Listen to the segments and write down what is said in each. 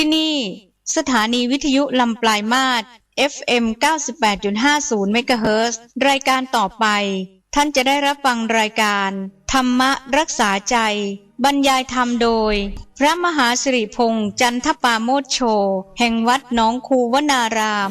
ที่นี่ สถานีวิทยุลำปลายมาศ FM 98.50เมกะเฮิรตซ์รายการต่อไป ท่านจะได้รับฟังรายการ ธรรมรักษาใจ บรรยายธรรมโดย พระมหาสิริพงษ์จันทปาโมชโช แห่งวัดน้องคูวนาราม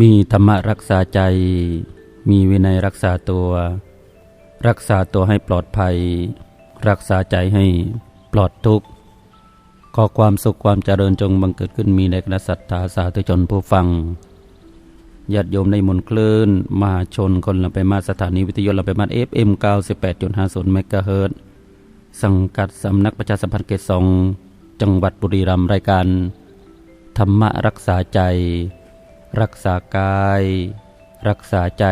มีธรรมะรักษาใจ มีวินัยรักษาตัว รักษาตัวให้ปลอดภัย รักษาใจให้ปลอดทุกข์ขอความสุขความเจริญจงบังเกิดขึ้นมีในคณะสัตยาสาธุชนผู้ฟังญาติโยมในมนคลื่น มหาชนคนลำไปมาสถานีวิทยุลำไปมาเอฟเอ็มเก้าสิบแปดจุดห้าศูนย์เมกะเฮิรตสังกัดสำนักประชาสัมพันธ์เกตสองจังหวัดบุรีรัมย์รายการ ธรรมะรักษาใจ รักษากาย รักษาใจ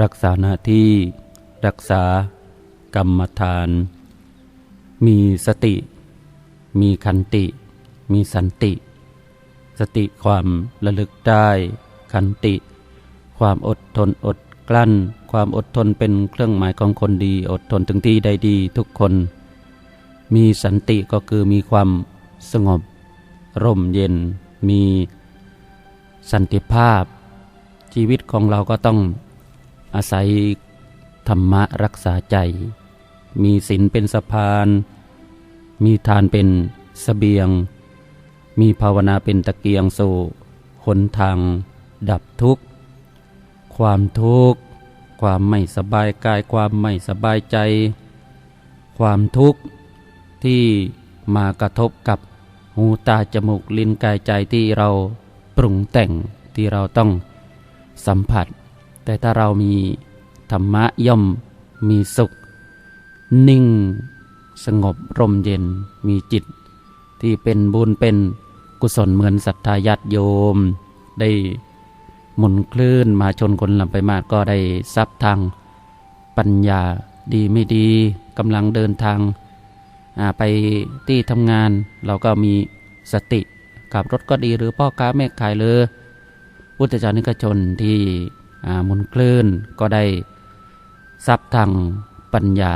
รักษาหน้าที่ รักษากรรมฐาน มีสติ มีขันติ มีสันติ สติความระลึกได้ขันติ ความอดทนอดกลั้น ความอดทนเป็นเครื่องหมายของคนดี อดทนถึงที่ใดดีทุกคน มีสันติก็คือมีความสงบ ร่มเย็น มี สันติภาพ ชีวิตของเราก็ต้องอาศัยธรรมะรักษาใจ มีศีลเป็นสะพาน มีทานเป็นสเสบียง มีภาวนาเป็นตะเกียงสู่หนทางดับทุกข์ ความทุกข์ ความไม่สบายกาย ความไม่สบายใจ ความทุกข์ที่มากระทบกับหูตาจมูกลิ้นกายใจที่เรา ปรุงแต่งที่เราต้องสัมผัส แต่ถ้าเรามีธรรมะย่อมมีสุข นิ่ง สงบร่มเย็นมีจิต ที่เป็นบุญเป็นกุศลเหมือนศรัทธาญาติโยม ได้หมุนคลื่นมาชนคนลำไปมากก็ได้ทรัพย์ทางปัญญาดีไม่ดีกำลังเดินทางไปที่ทำงานเราก็มีสติ ขับรถก็ดีหรือพ่อค้าแม่ขายเลยพุทธจานิกชนที่หมุนคลื่นก็ได้ทรัพย์ทางปัญญา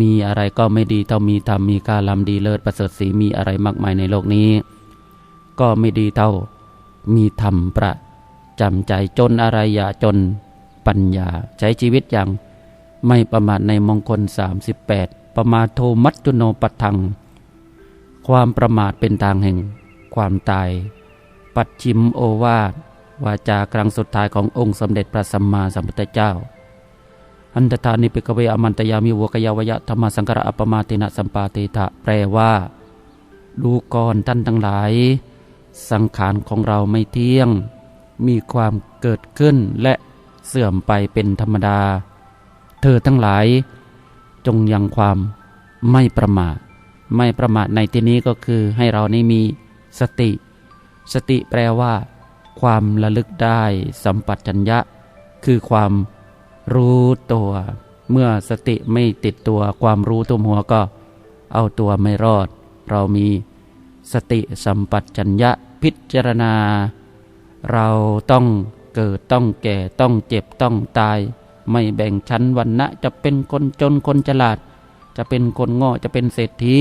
มีอะไรก็ไม่ดีเท่ามีธรรมมีการลำดีเลิศประเสริฐสีมีอะไรมากมายในโลกนี้ ก็ไม่ดีเท่ามีธรรมประจำใจจนอะไรอย่าจนปัญญา ใช้ชีวิตอย่างไม่ประมาทในมงคล 38 ประมาทโทมัจจุโนปัทัง ความประมาทเป็นทางแห่ง ความตาย ปัดชิมโอวาทวาจาครั้งสุดท้ายขององค์สมเด็จพระสัมมาสัมพุทธเจ้า อันตตานิปิกเวอมันตยามิวกยาวยะธรรมสังกระอปมาตินะสัมปาติทะแปลว่า ดูก่อนท่านทั้งหลาย สังขารของเราไม่เที่ยง มีความเกิดขึ้นและเสื่อมไปเป็นธรรมดา เธอทั้งหลาย จงยังความไม่ประมาทไม่ประมาทในที่นี้ก็คือให้เรานี่มี สติ สติแปลว่า ความระลึกได้สัมปัจัญญะ คือความรู้ตัว เมื่อสติไม่ติดตัวความรู้ตัวหัวก็ เอาตัวไม่รอด เรามีสติสัมปัจัญญะพิจารณา เราต้องเกิดต้องแก่ต้องเจ็บต้องตาย ไม่แบ่งชั้นวันนะจะเป็นคนจนคนฉลาด จะเป็นคนโง่จะเป็นเศรษฐี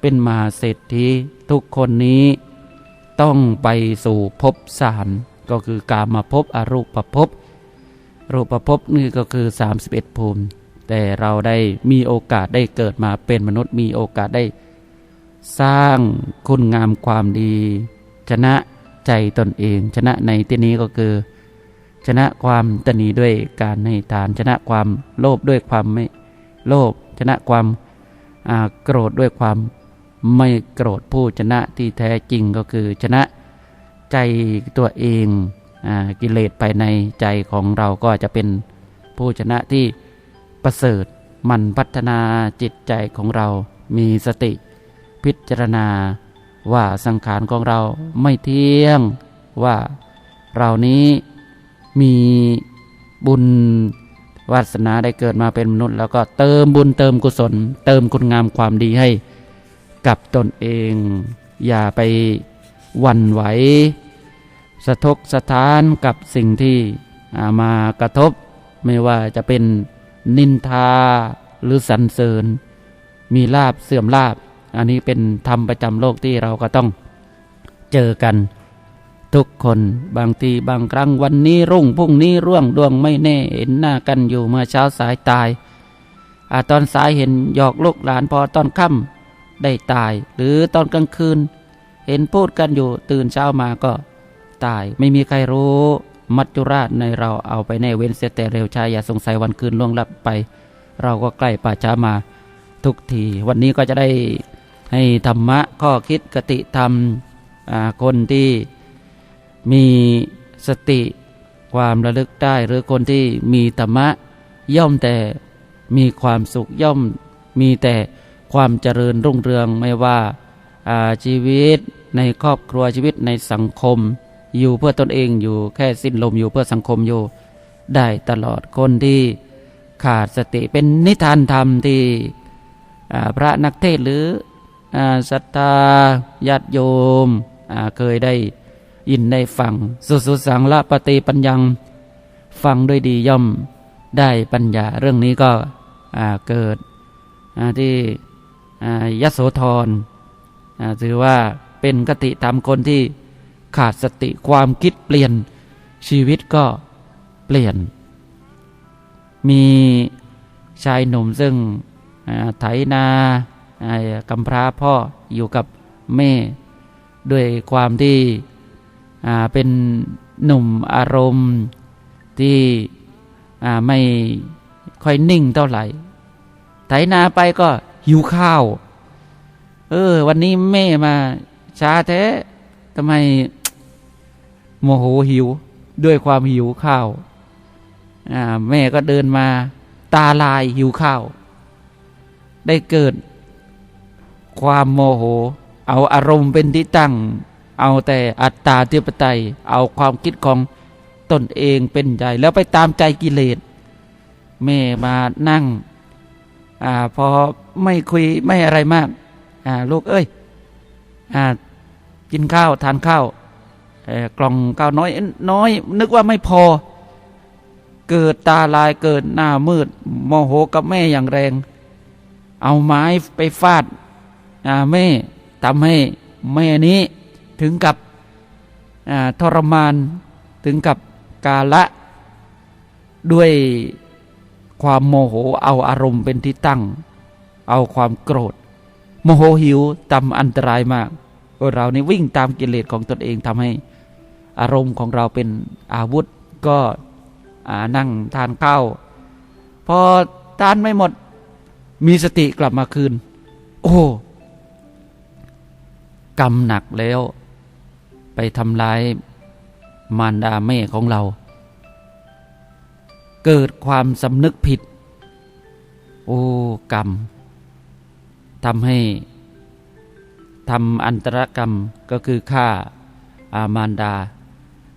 เป็นมาเศรษฐีทุกคนนี้ ต้องไปสู่ภพสามก็คือกามาภพอรูปภพรูปภพนี่ก็คือ 31 ภูมิ แต่เราได้มีโอกาสได้เกิดมาเป็นมนุษย์มีโอกาสได้ สร้างคุณงามความดี ชนะใจตนเอง ชนะในที่นี้ก็คือ ชนะความตนีด้วยการให้ทาน ชนะความโลภด้วยความไม่โลภชนะความโกรธด้วยความ ไม่โกรธผู้ชนะที่แท้จริงก็คือชนะใจตัวเองอกิเลสภายในใจของเราก็จะเป็นผู้ชนะที่ประเสริฐมันพัฒนาจิตใจของเรา มีสติพิจารณาว่าสังขารของเราไม่เที่ยงว่าเรานี้มีบุญวาสนาได้เกิดมาเป็นมนุษย์ แล้วก็เติมบุญเติมกุศล เติมคุณงามความดีให้ กับตนเอง อย่าไปวันไหว สะทกสะท้านกับสิ่งที่อ่ามากระทบ ไม่ว่าจะเป็นนินทาหรือสรรเสริญ มีลาบเสื่อมลาบ อันนี้เป็นธรรมประจำโลกที่เราก็ต้องเจอกัน ทุกคนบางทีบางครั้งวันนี้รุ่งพรุ่งนี้ร่วงดวงไม่แน่เห็นหน้ากันอยู่เมื่อเช้าสายตายอาตอนสายเห็นหยอกลูกหลานพอตอนค่ำ ได้ตาย หรือตอนกลางคืน เห็นพูดกันอยู่ตื่นเช้ามาก็ตายไม่มีใครรู้มัจจุราชในเราเอาไปแน่เว้นเสียแต่เร็วชายอย่าสงสัยวันคืนล่วงลับไป เราก็ใกล้ป่าช้ามาทุกที วันนี้ก็จะได้ให้ธรรมะข้อคิดกติธรรมคนที่มีสติความระลึกได้ หรือคนที่มีธรรมะย่อมแต่มีความสุขย่อมมีแต่ ความเจริญรุ่งเรืองไม่ว่าชีวิตในครอบครัวชีวิตในสังคม อยู่เพื่อตนเองอยู่แค่สิ้นลมอยู่เพื่อสังคมอยู่ได้ตลอดคนที่ขาดสติเป็นนิทานธรรมที่พระนักเทศหรือศรัทธาญาติโยมเคยได้ยินได้ฟังสุสุสังละปฏิปัญญัง ฟังด้วยดีย่อมได้ปัญญาเรื่องนี้ก็เกิดที่ ยโสธรอ่าถือว่าเป็นกติธรรมคนที่ขาดสติความคิดเปลี่ยนชีวิตก็เปลี่ยน มีชายหนุ่มซึ่งไถนากำพร้าพ่ออยู่กับแม่ ด้วยความที่เป็นหนุ่มอารมณ์ที่ไม่ค่อยนิ่งเท่าไหร่ไถนาไปก็ หิวข้าว เออ วันนี้แม่มา ช้าแท้ทำไมโมโหหิว ด้วยความหิวข้าวอ่าแม่ก็เดินมา ตาลายหิวข้าว ได้เกิด ความโมโห เอาอารมณ์เป็นที่ตั้ง เอาแต่อัตตาธิปไตย เอาความคิดของตนเองเป็นใหญ่แล้วไปตามใจกิเลสแม่มานั่ง อพอไม่คุยไม่อะไรมากลูกเอ้ยอกินข้าวทานข้าวกล่องข้าวน้อยน้อย นึกว่าไม่พอ เกิดตาลายเกิดหน้ามืดโมโหกับแม่อย่างแรง เอาไม้ไปฟาดแม่ทำให้แม่นี้ถึงกับทรมานถึงกับกาละด้วย ความโมโหเอาอารมณ์เป็นที่ตั้ง เอาความโกรธ โมโหหิวทำอันตรายมากเรานี่วิ่งตามกิเลสของตนเองทำให้อารมณ์ของเราเป็นอาวุธก็นั่งทานข้าวพอทานไม่หมดมีสติกลับมาคืน โอ้กรรมหนักแล้ว ไปทำร้ายมารดาแม่ของเรา เกิดความสำนึกผิด โอ้กรรมทำให้ทำอันตรกรรมก็คือฆ่าอามารดา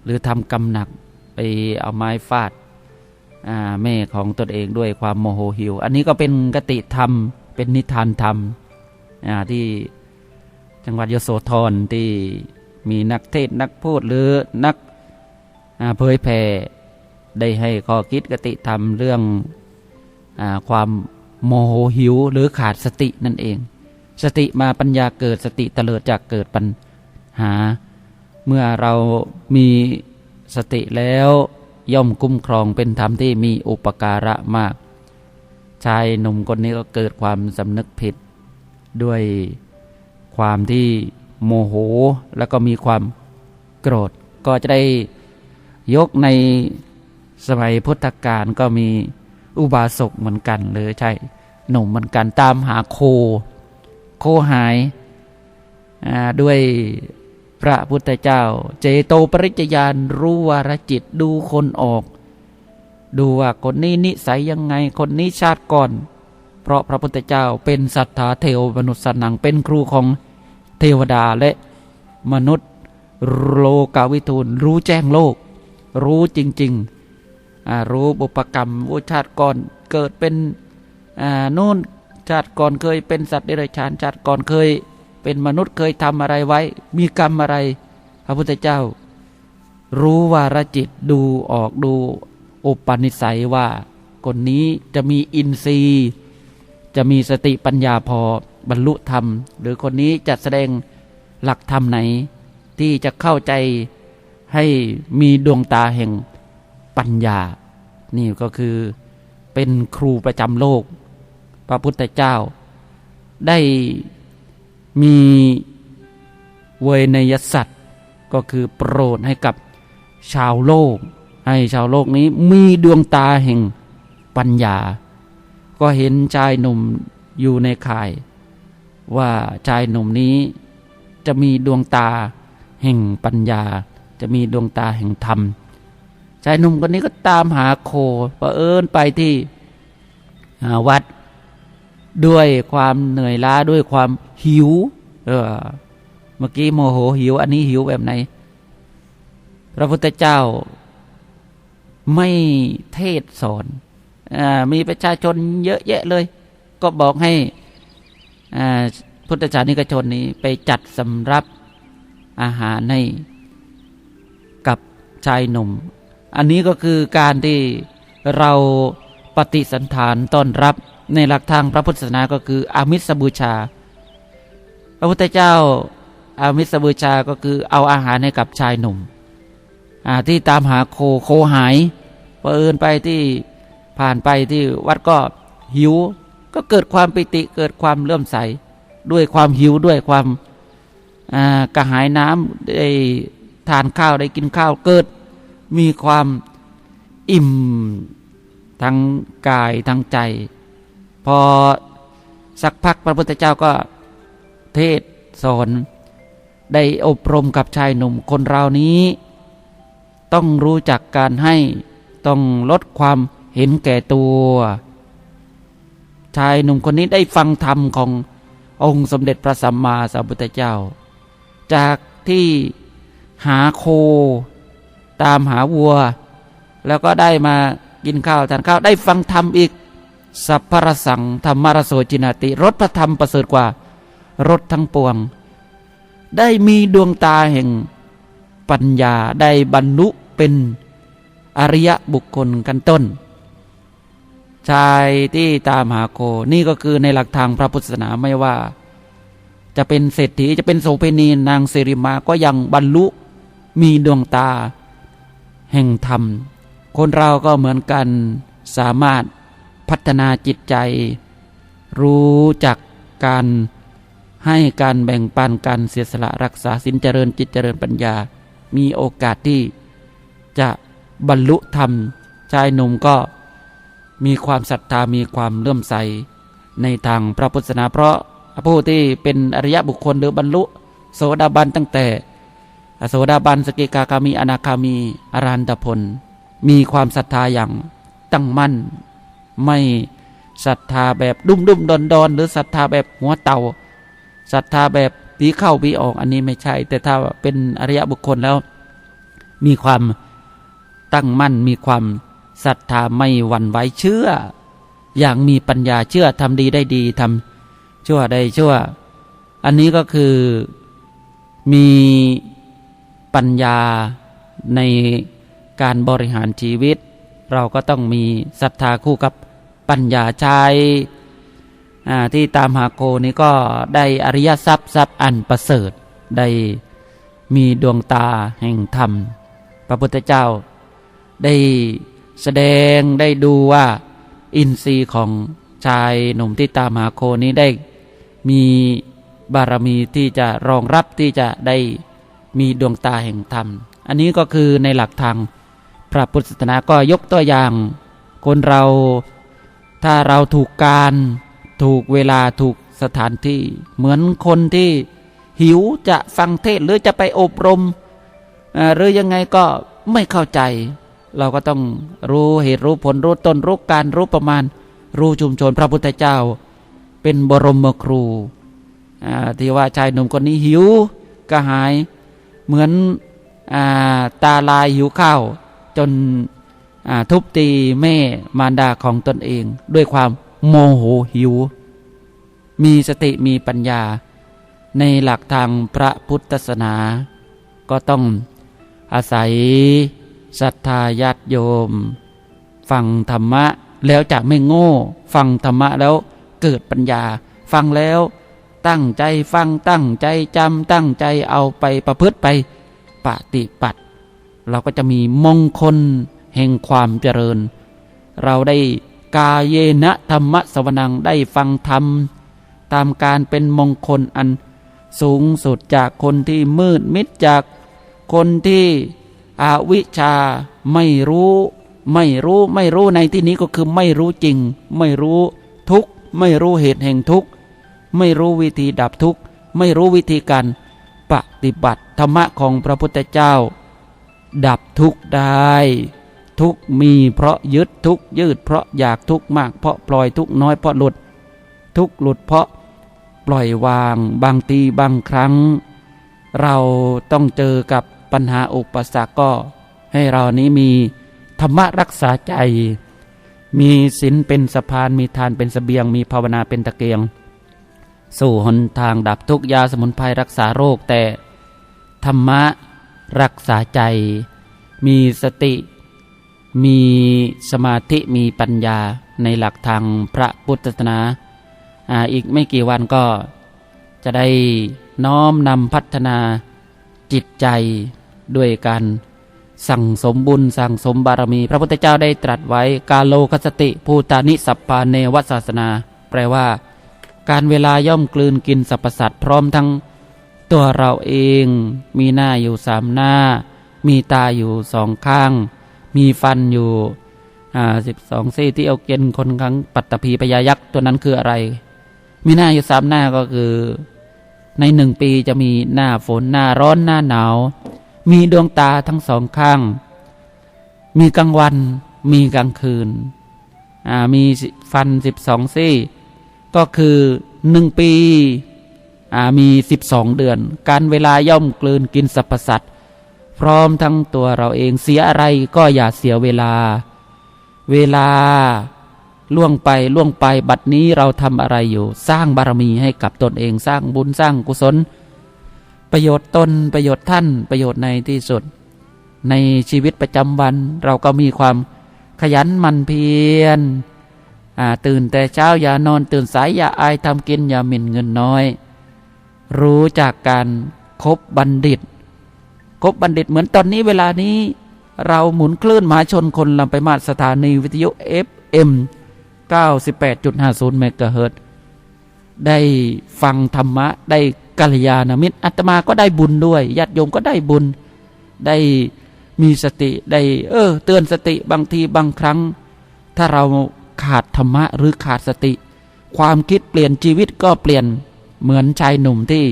หรือทำกรรมหนักไปเอาไม้ฟาดแม่ของตนเองด้วยความโมโหหิว อันนี้ก็เป็นกติธรรม เป็นนิทานธรรมที่จังหวัดยโสธรที่มีนักเทศนักพูดหรือนักเผยแผ่ ได้ให้ข้อคิดกติธรรมเรื่องอความโมโหหิวหรือขาดสตินั่นเอง สติมาปัญญาเกิดสติเตลิดจากเกิดปัญหา เมื่อเรามีสติแล้วย่อมคุ้มครองเป็นธรรมที่มีอุปการะมาก ชายหนุ่มคนนี้ก็เกิดความสำนึกผิด ด้วยความที่โมโหแล้วก็มีความโกรธก็จะได้ยกใน สมัยพุทธกาลก็มีอุบาสกเหมือนกันเลยใช่หนุ่มเหมือนกันตามหาโค โคหายด้วยพระพุทธเจ้า เจโตปริจยานรู้วารจิตดูคนออก ดูว่าคนนี้นิสัยยังไงคนนี้ชาติก่อน เพราะพระพุทธเจ้าเป็นสัทธาเทวมนุษย์สนังเป็นครูของเทวดาและมนุษย์โลกาวิทูลรู้แจ้งโลก รู้จริง ๆ รู้บุปกรรมว่าชาติก่อนเกิดเป็นอ่าโน่นชาติก่อนเคยเป็นสัตว์เดรัจฉานชาติก่อนเคย เป็นมนุษย์เคยทำอะไรไว้ มีกรรมอะไร พระพุทธเจ้า รู้วารจิตดูออกดูอุปนิสัยว่าคนนี้จะมีอินทรีย์ จะมีสติปัญญาพอบรรลุธรรม หรือคนนี้จะแสดงหลักธรรมไหน ที่จะเข้าใจให้มีดวงตาแห่ง ปัญญา นี่ก็คือเป็นครูประจำโลก พระพุทธเจ้า ได้มีเวนยสัตว์ก็คือโปรดให้กับชาวโลก ให้ชาวโลกนี้มีดวงตาแห่งปัญญา ก็เห็นชายหนุ่มอยู่ในข่าย ว่าชายหนุ่มนี้จะมีดวงตาแห่งปัญญา จะมีดวงตาแห่งธรรม ชายหนุ่มคนนี้ก็ตามหาโคประเอิญไปที่วัดด้วยความเหนื่อยล้าด้วยความหิว เออ เมื่อกี้โมโหหิว อันนี้หิวแบบไหน พระพุทธเจ้าไม่เทศสอนอมีประชาชนเยอะแยะเลย ก็บอกให้พุทธศาสนิกชนนี้ไปจัดสำรับอาหารให้กับชายหนุ่ม อันนี้ก็คือการที่เราปฏิสันฐานต้อนรับในหลักทางพระพุทธศาสนาก็คืออามิสบูชา พระพุทธเจ้าอามิสบูชาก็คือเอาอาหารให้กับชายหนุ่มที่ตามหาโคโคหายเปินไปที่ผ่านไปที่วัดก็หิว ก็เกิดความปิติเกิดความเลื่อมใส ด้วยความหิวด้วยความากระหายน้ำได้ทานข้าวได้กินข้าวเกิด มีความอิ่มทั้งกายทั้งใจ พอสักพักพระพุทธเจ้าก็เทศสอน ได้อบรมกับชายหนุ่มคนเรานี้ ต้องรู้จักการให้ต้องลดความเห็นแก่ตัว ชายหนุ่มคนนี้ได้ฟังธรรมขององค์สมเด็จพระสัมมาสัมพุทธเจ้า จากที่หาโค ตามหาวัว แล้วก็ได้มากินข้าวทานข้าวได้ฟังธรรมอีก สัพพรสังธรรมารโสจินาติรสพระธรรมประเสริฐกว่ารสทั้งปวง ได้มีดวงตาแห่งปัญญาได้บรรลุเป็นอริยบุคคลกันต้น ชายที่ตามหาโคนี่ก็คือในหลักทางพระพุทธศาสนาไม่ว่า จะเป็นเศรษฐีจะเป็นโสเภณีนางสิริมาก็ยังบรรลุมีดวงตา แห่งธรรม คนเราก็เหมือนกันสามารถพัฒนาจิตใจ รู้จักการให้การแบ่งปันการเสียสละรักษาสินเจริญจิตเจริญปัญญา มีโอกาสที่จะบรรลุธรรม ชายหนุ่มก็มีความศรัทธามีความเลื่อมใส ในทางพระพุทธศาสนาเพราะผู้ที่เป็นอริยบุคคลหรือบรรลุ โสดาบันตั้งแต่ โสดาบันสกิกาคามี อนาคามี อรันตผลมีความศรัทธาอย่างตั้งมั่น ไม่ศรัทธาแบบดุ้มดุมดอนดอนหรือศรัทธาแบบหัวเตาศรัทธาแบบผีเข้าผีออกอันนี้ไม่ใช่ แต่ถ้าเป็นอริยบุคคลแล้ว มีความตั้งมั่น มีความศรัทธาไม่หวั่นไหวเชื่อ อย่างมีปัญญาเชื่อทำดีได้ดีทำชั่วได้ชั่ว อันนี้ก็คือมี ปัญญาในการบริหารชีวิต เราก็ต้องมีศรัทธาคู่กับปัญญาชายที่ตามหาโคนี้ก็ได้อริยทรัพย์ทรัพย์อันประเสริฐได้มีดวงตาแห่งธรรม พระพุทธเจ้าได้แสดงได้ดูว่าอินทรีย์ของชายหนุ่มที่ตามหาโคนี้ได้มีบารมีที่จะรองรับที่จะได้ มีดวงตาแห่งธรรม อันนี้ก็คือในหลักทางพระพุทธศาสนาก็ยกตัวอย่าง คนเราถ้าเราถูกการถูกเวลาถูกสถานที่ เหมือนคนที่หิวจะฟังเทศหรือจะไปอบรมหรือยังไงก็ไม่เข้าใจ เราก็ต้องรู้เหตุรู้ผลรู้ต้นรู้การรู้ประมาณ รู้ชุมชนพระพุทธเจ้า เป็นบรมครูที่ว่าชายหนุ่มคนนี้หิวกระหาย เหมือนอาตาลายหิวข้าวจนทุบตีแม่มารดาของตนเอง ด้วยความโมโหหิว มีสติมีปัญญา ในหลักทางพระพุทธศาสนา ก็ต้องอาศัยศรัทธาญาติโยม ฟังธรรมะแล้วจะไม่โง่ ฟังธรรมะแล้วเกิดปัญญา ฟังแล้ว ตั้งใจฟังตั้งใจจำตั้งใจเอาไปประพฤติไปปฏิบัติ เราก็จะมีมงคลแห่งความเจริญ เราได้กาเยนะธรรมะสวนังได้ฟังธรรม ตามการเป็นมงคลอันสูงสุดจากคนที่มืดมิดจากคนที่อาวิชชาไม่รู้ ไม่รู้ไม่รู้ในที่นี้ก็คือไม่รู้จริง ไม่รู้ทุกไม่รู้เหตุแห่งทุกข ไม่รู้วิธีดับทุกข์ ไม่รู้วิธีการปฏิบัติธรรมะของพระพุทธเจ้า ดับทุกข์ได้ ทุกข์มีเพราะยึดทุกข์ยืดเพราะอยากทุกข์มาก เพราะปล่อยทุกข์น้อยเพราะหลุด ทุกข์หลุดเพราะปล่อยวางบางทีบางครั้ง เราต้องเจอกับปัญหาอุปสรรคก็ให้เรานี้มีธรรมะรักษาใจ มีศีลเป็นสะพานมีทานเป็นสเสบียง มีภาวนาเป็นตะเกียง สู่หนทางดับทุกยาสมุนไพรรักษาโรคแต่ธรรมะรักษาใจ มีสติ มีสมาธิมีปัญญาในหลักทางพระพุทธศาสนาอ่าอีกไม่กี่วันก็จะได้น้อมนำพัฒนาจิตใจด้วยการสั่งสมบุญสั่งสมบารมี พระพุทธเจ้าได้ตรัสไว้กาโลคสติภูตานิสัพพาเนวศาสนา แปลว่า การเวลาย่อมกลืนกินสรรพสัตว์พร้อมทั้งตัวเราเอง มีหน้าอยู่สามหน้า มีตาอยู่สองข้าง มีฟันอยู่อ่าสิบสองซี่ที่เอาเกณฑ์คนครั้งปัตตภีพยายักษ์ตัวนั้นคืออะไร มีหน้าอยู่สามหน้าก็คือ ในหนึ่งปีจะมีหน้าฝนหน้าร้อนหน้าหนาว มีดวงตาทั้งสองข้าง มีกลางวัน มีกลางคืนอ่ามีฟันสิบสองซี่ ก็คือหนึ่งปีมีสิบสองเดือน การเวลาย่อมกลืนกินสรรพสัตว์พร้อมทั้งตัวเราเองเสียอะไรก็อย่าเสียเวลา เวลาล่วงไปล่วงไปบัดนี้เราทำอะไรอยู่ สร้างบารมีให้กับตนเองสร้างบุญสร้างกุศล ประโยชน์ตนประโยชน์ท่านประโยชน์ในที่สุด ในชีวิตประจำวันเราก็มีความขยันหมั่นเพียร ตื่นแต่เช้าอย่านอนตื่นสายอย่าอายทำกินอย่าหมิ่นเงินน้อย รู้จากการคบบัณฑิต คบบัณฑิตเหมือนตอนนี้เวลานี้ เราหมุนคลื่นมหาชนคนลำไปมาสถานีวิทยุ FM 98.50เมกะเฮิรตได้ฟังธรรมะได้กัลยาณมิตรอาตมาก็ได้บุญด้วยญาติโยมก็ได้บุญ ได้มีสติได้ เออ เตือนสติบางทีบางครั้ง ถ้าเรา ขาดธรรมะหรือขาดสติ ความคิดเปลี่ยนชีวิตก็เปลี่ยนเหมือนชายหนุ่มที่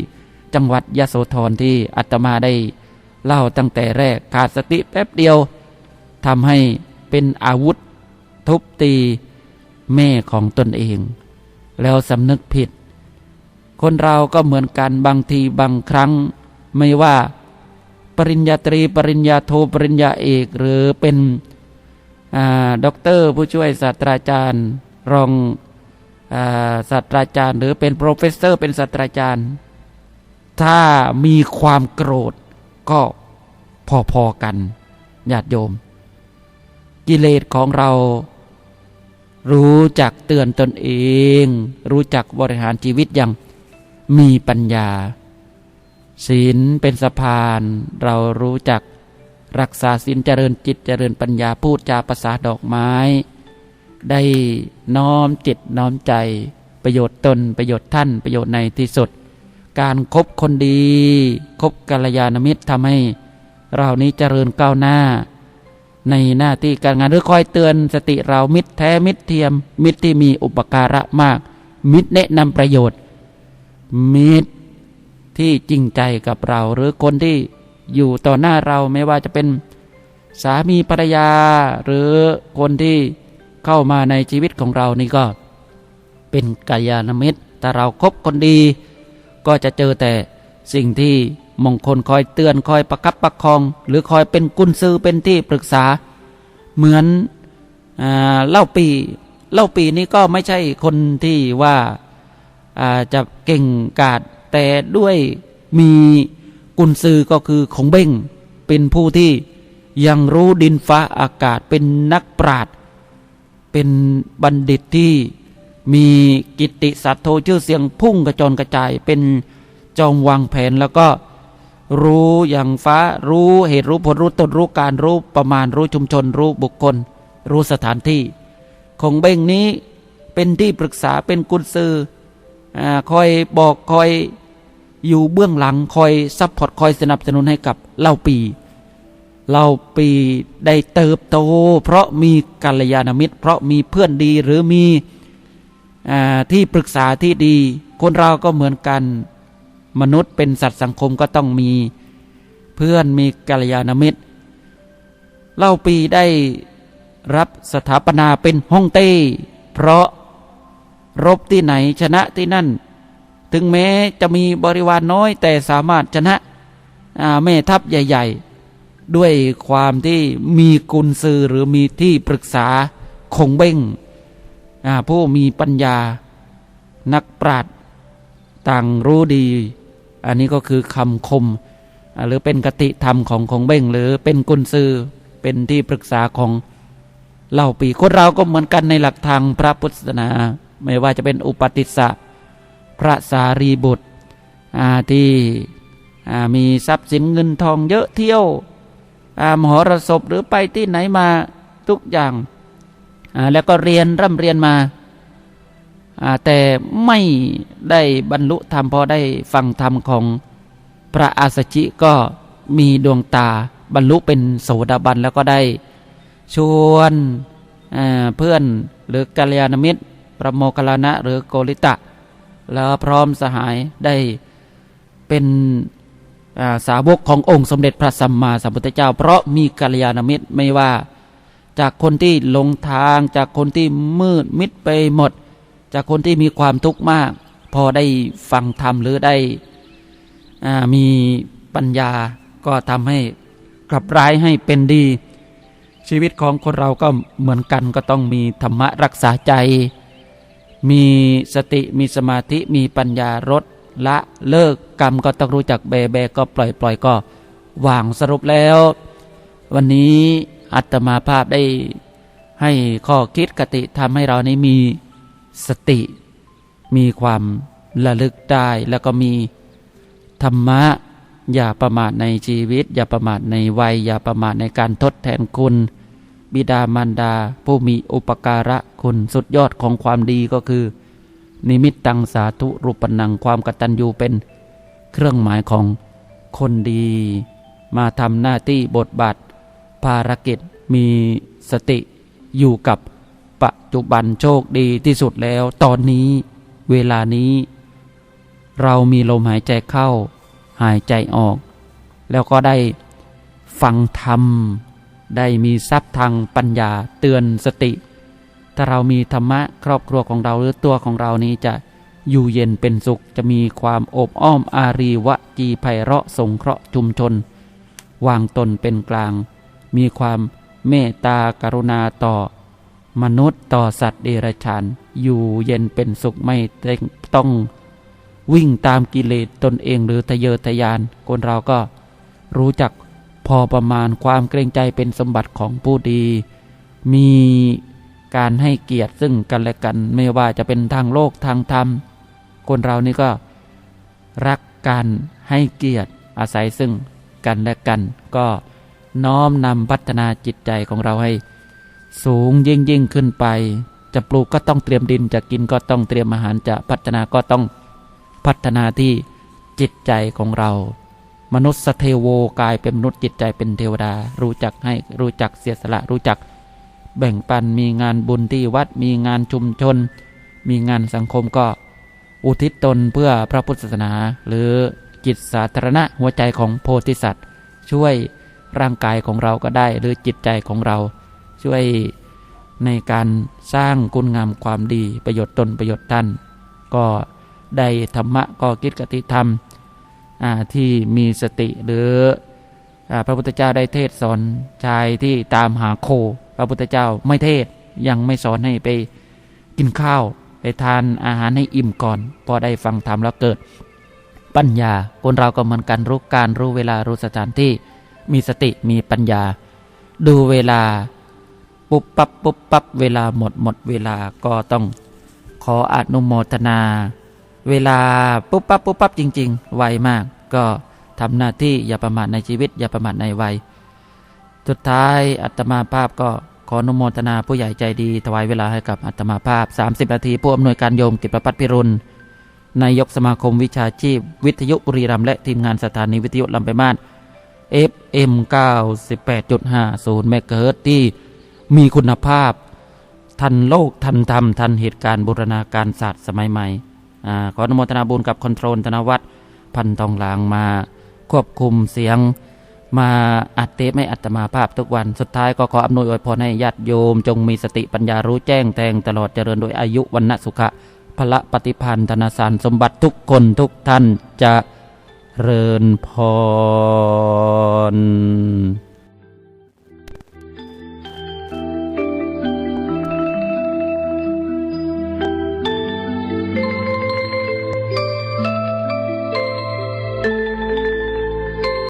จังหวัดยะโสธรที่อาตมาได้เล่าตั้งแต่แรกขาดสติแป๊บเดียวทำให้เป็นอาวุธทุบตีแม่ของตนเอง แล้วสำนึกผิด คนเราก็เหมือนกันบางทีบางครั้ง ไม่ว่า ปริญญาตรี ปริญญาโท ปริญญาเอก หรือเป็น ด็อกเตอร์ผู้ช่วยศาสตราจารย์ รองศาสตราจารย์ หรือเป็นโปรเฟสเซอร์ เป็นศาสตราจารย์ ถ้ามีความโกรธก็พอๆกันญาติโยม กิเลสของเรา รู้จักเตือนตนเอง รู้จักบริหารชีวิตอย่างมีปัญญาศีลเป็นสะพาน เรารู้จัก รักษาศีลเจริญจิตเจริญปัญญาพูดจาภาษาดอกไม้ ได้น้อมจิตน้อมใจ ประโยชน์ตนประโยชน์ท่านประโยชน์ในที่สุด การครบคนดีคบกัลยาณมิตรทำให้เรานี้เจริญก้าวหน้า ในหน้าที่การงานหรือคอยเตือนสติเรามิตรแท้มิตรเทียม มิตรที่มีอุปการะมาก มิตรแนะนำประโยชน์ มิตรที่จริงใจกับเราหรือคนที่ อยู่ต่อหน้าเราไม่ว่าจะเป็นสามีภรรยา หรือคนที่เข้ามาในชีวิตของเรานี่ก็เป็นกัลยาณมิตรถ้าเราครบคนดี ก็จะเจอแต่สิ่งที่มงคลคอยเตือนคอยประคับประคอง หรือคอยเป็นกุญซือเป็นที่ปรึกษา เหมือนอเล่าปีเล่าปีนี้ก็ไม่ใช่คนที่ว่าอ่าจะเก่งกาจแต่ด้วยมี กุญซือก็คือของเบ้ง เป็นผู้ที่ยังรู้ดินฟ้าอากาศเป็นนักปราชญ์เป็นบัณฑิตที่มีกิตติศัตโทชื่อเสียงพุ่งกระจรกระจาย เป็นจอมวางแผนแล้วก็รู้อย่างฟ้ารู้เหตุรู้ผลรู้ต้นรู้การรู้ประมาณรู้ชุมชนรู้บุคคล รู้สถานที่ ของเบ้งนี้เป็นที่ปรึกษาเป็นกุญซืออคอยบอกคอย อยู่เบื้องหลังคอยซัพพอร์ตคอยสนับสนุนให้กับเล่าปีเล่าปีได้เติบโต เพราะมีกัลยาณมิตร เพราะมีเพื่อนดีหรือมีอที่ปรึกษาที่ดี คนเราก็เหมือนกัน มนุษย์เป็นสัตว์สังคมก็ต้องมีเพื่อนมีกัลยาณมิตร เล่าปีได้รับสถาปนาเป็นฮ่องเต้ เพราะรบที่ไหนชนะที่นั่น ถึงแม้จะมีบริวารน้อย แต่สามารถชนะแม่ทัพใหญ่ ๆ ด้วยความที่มีกุญซือหรือมีที่ปรึกษาคงเบ้งผู้มีปัญญานักปราชญ์ต่างรู้ดี อันนี้ก็คือคำคม หรือเป็นกติธรรมของคงเบ้ง หรือเป็นกุญซือเป็นที่ปรึกษาของเล่าปีคนเราก็เหมือนกันในหลักทางพระพุทธศาสนา ไม่ว่าจะเป็นอุปติสสะ พระสารีบุตรที่มีทรัพย์สินเงินทองเยอะเที่ยวมหรสพหรือไปที่ไหนมาทุกอย่างแล้วก็เรียนร่ำเรียนมาแต่ไม่ได้บรรลุธรรมพอได้ฟังธรรมของพระอาสชิก็มีดวงตาบรรลุเป็นโสดาบันแล้วก็ได้ชวนเพื่อนหรือกัลยาณมิตร ประโมคลลานะหรือโกริตะ แล้วพร้อมสหายได้เป็นาสาวกขององค์สมเด็จพระสัมมาสัมพุทธเจ้า เพราะมีกัลยาณมิตรไม่ว่าจากคนที่หลงทาง จากคนที่มืดมิดไปหมด จากคนที่มีความทุกข์มาก พอได้ฟังธรรมหรือได้มีปัญญาก็ทำให้กลับร้ายให้เป็นดี ชีวิตของคนเราก็เหมือนกันก็ต้องมีธรรมะรักษาใจ มีสติมีสมาธิมีปัญญารดละเลิกกรรมก็ต้องรู้จักแบแบก็ปล่อยปล่อยก็วางสรุปแล้ว วันนี้อัตมาภาพได้ให้ข้อคิดกติทำให้เรานี้มีสติ มีความระลึกได้แล้วก็มีธรรมะ อย่าประมาทในชีวิต อย่าประมาทในวัย อย่าประมาทในการทดแทนคุณ บิดามารดา ผู้มีอุปการะคุณสุดยอดของความดีก็คือ นิมิตตังสาธุรูปนังความกตัญญูเป็น เครื่องหมายของคนดี มาทำหน้าที่บทบาท ภารกิจมีสติอยู่กับปัจจุบันโชคดีที่สุดแล้ว ตอนนี้เวลานี้ เรามีลมหายใจเข้า หายใจออก แล้วก็ได้ฟังธรรม ได้มีทรัพย์ทางปัญญาเตือนสติ ถ้าเรามีธรรมะครอบครัวของเราหรือตัวของเรานี้จะอยู่เย็นเป็นสุขจะมีความอบอ้อมอารีวะจีไพเราะสงเคราะห์ชุมชน วางตนเป็นกลาง มีความเมตตากรุณาต่อ มนุษย์ต่อสัตว์เดรัจฉาน อยู่เย็นเป็นสุขไม่ต้องวิ่งตามกิเลสตนเองหรือทะเยอทะยานคนเราก็รู้จัก พอประมาณความเกรงใจเป็นสมบัติของผู้ดี มีการให้เกียรติซึ่งกันและกันไม่ว่าจะเป็นทางโลกทางธรรม คนเรานี่ก็รักกันให้เกียรติอาศัยซึ่งกันและกัน ก็น้อมนำพัฒนาจิตใจของเราให้ สูงยิ่งยิ่งขึ้นไป จะปลูกก็ต้องเตรียมดินจะกินก็ต้องเตรียมอาหารจะพัฒนาก็ต้องพัฒนาที่จิตใจของเรา มนุษย์สเทโวกลายเป็นมนุษย์จิตใจเป็นเทวดา รู้จักให้รู้จักเสียสละรู้จัก แบ่งปันมีงานบุญที่วัดมีงานชุมชน มีงานสังคมก็อุทิศตนเพื่อพระพุทธศาสนา หรือจิตสาธารณะหัวใจของโพธิสัตว์ ช่วยร่างกายของเราก็ได้ หรือจิตใจของเรา ช่วยในการสร้างคุณงามความดีประโยชน์ตนประโยชน์ท่าน ก็ได้ธรรมะก็คิดกติธรรม ที่มีสติหรืออาพระพุทธเจ้าได้เทศสอนชายที่ตามหาโค พระพุทธเจ้าไม่เทศยังไม่สอนให้ไปกินข้าว ไปทานอาหารให้อิ่มก่อน พอได้ฟังธรรมแล้วเกิด ปัญญาคนเราก็เหมือนกันรู้การรู้เวลารู้สถานที่มีสติมีปัญญา ดูเวลาปุ๊บปั๊บปุ๊บปั๊บเวลาหมดหมดเวลาก็ต้องขออนุโมทนา เวลาปุ๊บปั๊บปุ๊บปั๊บจริง ๆ ไวมาก ก็ทำหน้าที่อย่าประมาทในชีวิต อย่าประมาทในวัย สุดท้ายอัตมาภาพก็ขออนุโมทนาผู้ใหญ่ใจดี ถวายเวลาให้กับอัตมาภาพ 30 นาที ผู้อำนวยการโยมกิจประพัฒพิรุณนายกสมาคมวิชาชีพ วิทยุบุรีรัมย์และทีมงานสถานีวิทยุลำไปมาศ FM 98.50เมกะเฮิรตซ์ที่มีคุณภาพ ทันโลกทันธรรม ทันเหตุการณ์บูรณาการศาสตร์สมัยใหม่ ขออนุโมทนาบุญกับคอนโทรลธนวัฒน์พันทองลางมาควบคุมเสียงมาอัดเทปให้อัตมาภาพทุกวันสุดท้ายก็ขออำนวยอวยพรให้ญาติโยม จงมีสติปัญญารู้แจ้งแทงตลอดเจริญโดยอายุวันณสุขะพละปฏิพันธ์ธนสารสมบัติทุกคนทุกท่านจะเริญพร